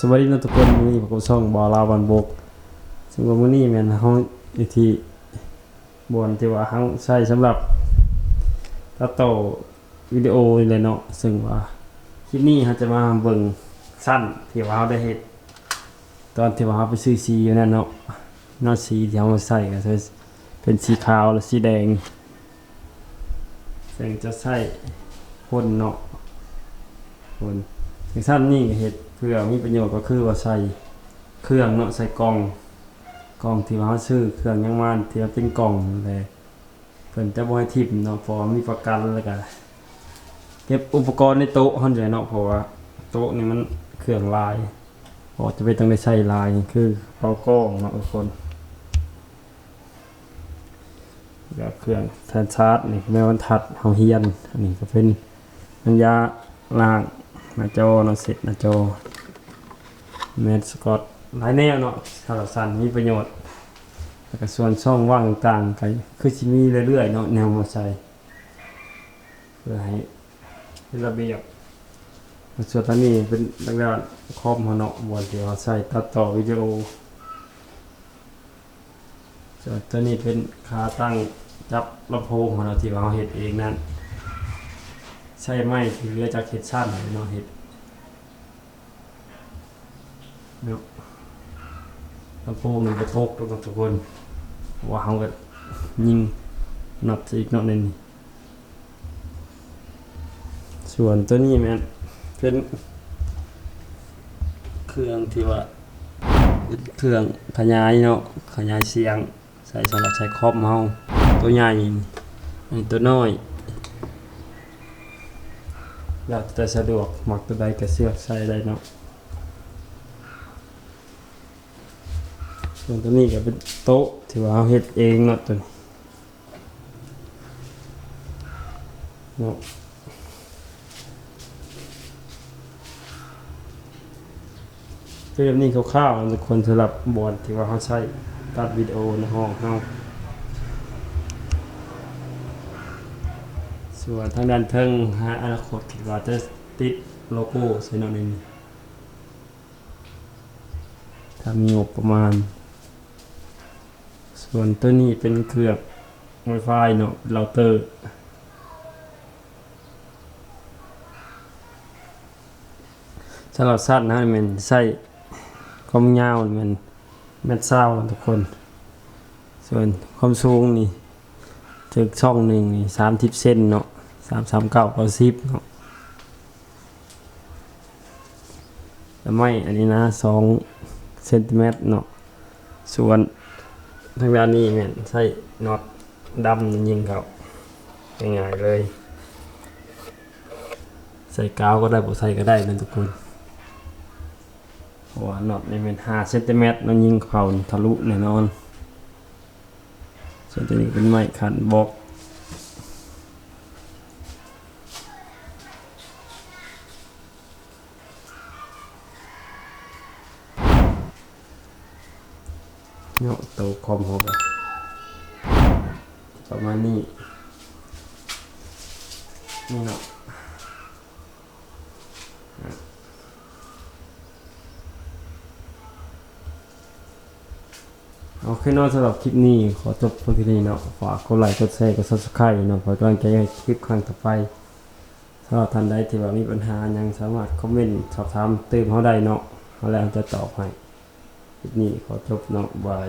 สวัสดีนะทุกคนมือนี้ผมก็ช่องบอลาวันบกซึ่งว่ามือนี้แม่นเฮาอยู่ที่บอนที่ว่าเฮาใช้สำหรับตัดต่อวิดีโอนี่แหละเนาะซึ่งว่าคลิปนี้เฮาจะมาเบิ่งสั้นที่ว่าเฮาได้เฮ็ดตอนที่ว่าเฮาไปซื้อสีอยู่นั่นเนาะนาสีที่เฮาใส่ก็จะเป็นสีขาวและสีแดงซึ่งจะใช้พ่นเนาะพ่นสั้นนี่เห็ด เพื่อมีประโยชน์ก็คือว่าใส่เครื่องเนาะใส่กล่องกล่องที่ว่าเราซื้อเครื่องยังมานที่ว่าเป็นกล่องเลยเพิ่นจะบ่ให้ทิ่มเนาะเพราะมีประกันแล้วก็เก็บอุปกรณ์ในโต๊ะเฮาอยู่เนาะเพราะว่าโต๊ะนี่มันเครื่องลายเพราจะไปต้องได้ใส่ลายคือเป่ากล้องเนาะทุกคนแล้วเครื่องแทนชาร์จนี่แม่วันทัดเฮาเฮียนอันนี้ก็เป็นน้ำยาล้างหน้าจอเนาะเสร็จหน้าจอ เมดสกอตหลายแนวเนาะสารสันมีประโยชน์แล้วก็ส่วนช่องว่างต่างๆก็คือสิมีเรื่อยๆเนาะแนวมาใส่เพื่อให้เระเบียบส่วนตอนนี้เป็นดักดานคอมเขาเนาะบนที่เราใส่ตัดต่อวิดีโอส่วนตัวนี้เป็นขาตั้งจับลำโพงของเราที่เราเฮ็ดเองนั่นใช่ไหมที่เหลือจากเห็ดสั้นเนาะเห็ด เนาะลำโพงหนึ่งกระทกทุกทุกคนว้าวกันยิงนับอีกนาะในนี่ส่วนตัวนี้แม่นเป็นเครื่องที่ว่าเครื่องขยายเนาะขยายเสียงใส่สำหรับใช้ครอบเมาตัวใหญ่อันตัวน้อยอยากแต่สะดวกหมักตัวใดก็เสือกใส่ได้เนาะ ส่วนตัวนี้ก็เป็นโต๊ะที่ว่าเราเฮ็ดเองเนาะตัวนี้เนาะคือแบบนี้คร่าวๆทุกคนสำหรับบอร์ดที่ว่าเขาใช้ตัดวิดีโอในห้องเฮาส่วนทางด้านเทิงหาอนาคตคิดว่าจะติดโลโก้ใส่หน่อยหนึงถ้ามีงบประมาณ ส่วนตัวนี้เป็นเครือง Wi-Fi เนาะเราเตอร์สำหรับสั้นนะมันใส่ความยาวมันแมตรเศร้าทุกคน ส่วนความสูงนี่ถึกช่องหนึ่งนี่สามทิปเซนเนาะสามสามเก้าก้าสิบเนาะแล้วไม่อันนี้นะสองเซนติเมตรเนาะส่วน ทางด้านนี้เนี่ยใส่น็อตดำยิงเขาง่ายๆเลย ใส่กาวก็ได้บ่ใส่ก็ได้นั่นทุกคนเพราะว่าน็อตนี่เป็น5เซนติเมตรมันยิงเขาทะลุแน่นอนส่วนตัวนี้เป็นไม้ขันบล็อก เนาะโตวคอมเขาไปประมาณนี้ นี่เนาะโอเคเนาะสำหรับคลิปนี้ ขอจบเพียงเท่านี้เนาะฝากกดไลค์กดแชร์กด subscribe เนาะเพื่อกำลังใจให้คลิปครั้งต่อไปถ้าท่านใดที่ว่ามีปัญหายังสามารถคอมเมนต์สอบถามเติมเขาได้เนาะเขาแล้วจะตอบให้ นี่ขอจบนาะบาย